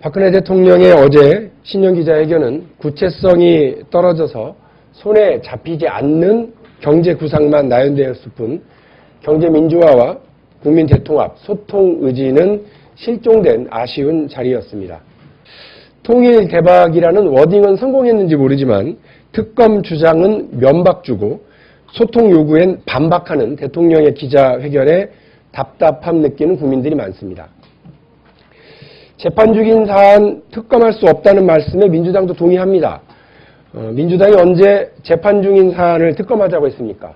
박근혜 대통령의 어제 신년 기자회견은 구체성이 떨어져서 손에 잡히지 않는 경제 구상만 나연되었을 뿐 경제 민주화와 국민 대통합, 소통 의지는 실종된 아쉬운 자리였습니다. 통일 대박이라는 워딩은 성공했는지 모르지만 특검 주장은 면박주고 소통 요구엔 반박하는 대통령의 기자회견에 답답함 느끼는 국민들이 많습니다. 재판 중인 사안 특검할 수 없다는 말씀에 민주당도 동의합니다. 어, 민주당이 언제 재판 중인 사안을 특검하자고 했습니까?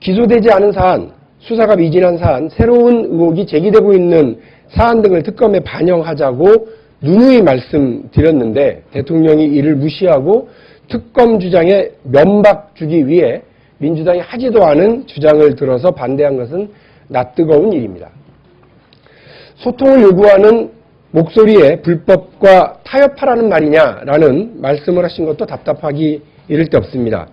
기소되지 않은 사안, 수사가 미진한 사안, 새로운 의혹이 제기되고 있는 사안 등을 특검에 반영하자고 누누이 말씀드렸는데 대통령이 이를 무시하고 특검 주장에 면박 주기 위해 민주당이 하지도 않은 주장을 들어서 반대한 것은 낯뜨거운 일입니다. 소통을 요구하는 목소리에 불법과 타협하라는 말이냐라는 말씀을 하신 것도 답답하기 이를 데 없습니다.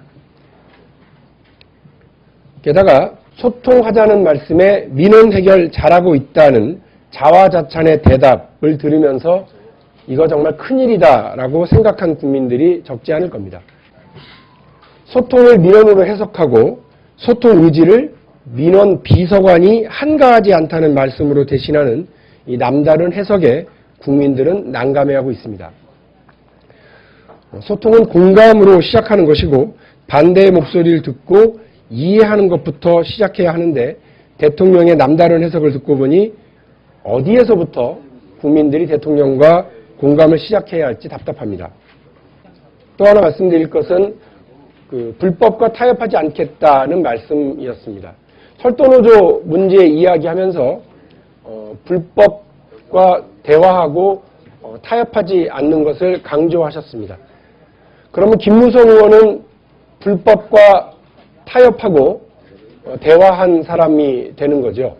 게다가 소통하자는 말씀에 민원 해결 잘하고 있다는 자화자찬의 대답을 들으면서 이거 정말 큰일이다라고 생각한 국민들이 적지 않을 겁니다. 소통을 민원으로 해석하고 소통 의지를 민원 비서관이 한가하지 않다는 말씀으로 대신하는 이 남다른 해석에 국민들은 난감해하고 있습니다. 소통은 공감으로 시작하는 것이고 반대의 목소리를 듣고 이해하는 것부터 시작해야 하는데 대통령의 남다른 해석을 듣고 보니 어디에서부터 국민들이 대통령과 공감을 시작해야 할지 답답합니다. 또 하나 말씀드릴 것은 그 불법과 타협하지 않겠다는 말씀이었습니다. 철도노조 문제 이야기하면서 어, 불법과 대화하고 어, 타협하지 않는 것을 강조하셨습니다. 그러면 김무성 의원은 불법과 타협하고 어, 대화한 사람이 되는 거죠.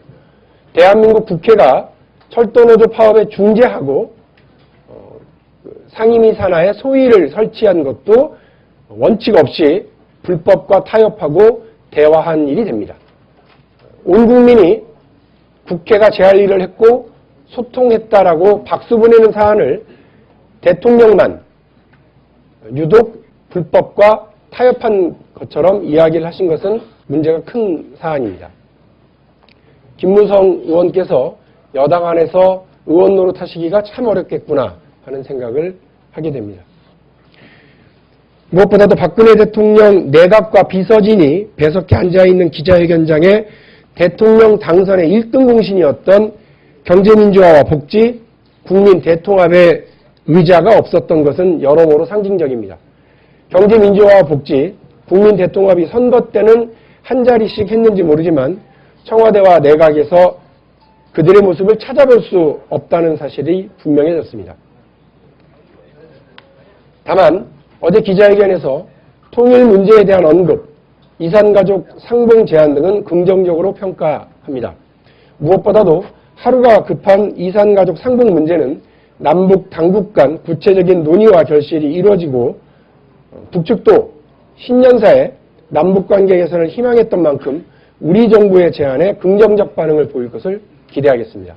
대한민국 국회가 철도노조 파업에 중재하고 어, 그 상임위 산하에 소위를 설치한 것도 원칙 없이 불법과 타협하고 대화한 일이 됩니다. 온 국민이 국회가 제 할 일을 했고 소통했다라고 박수 보내는 사안을 대통령만 유독 불법과 타협한 것처럼 이야기를 하신 것은 문제가 큰 사안입니다. 김무성 의원께서 여당 안에서 의원 노릇 하시기가 참 어렵겠구나 하는 생각을 하게 됩니다. 무엇보다도 박근혜 대통령 내각과 비서진이 배석해 앉아있는 기자회견장에 대통령 당선의 1등 공신이었던 경제민주화와 복지, 국민 대통합의 의자가 없었던 것은 여러모로 상징적입니다. 경제민주화와 복지, 국민 대통합이 선거 때는 한 자리씩 했는지 모르지만 청와대와 내각에서 그들의 모습을 찾아볼 수 없다는 사실이 분명해졌습니다. 다만 어제 기자회견에서 통일 문제에 대한 언급, 이산가족 상봉 제한 등은 긍정적으로 평가합니다. 무엇보다도 하루가 급한 이산가족 상봉 문제는 남북 당국 간 구체적인 논의와 결실이 이루어지고 북측도 신년사에 남북관계 개선을 희망했던 만큼 우리 정부의 제안에 긍정적 반응을 보일 것을 기대하겠습니다.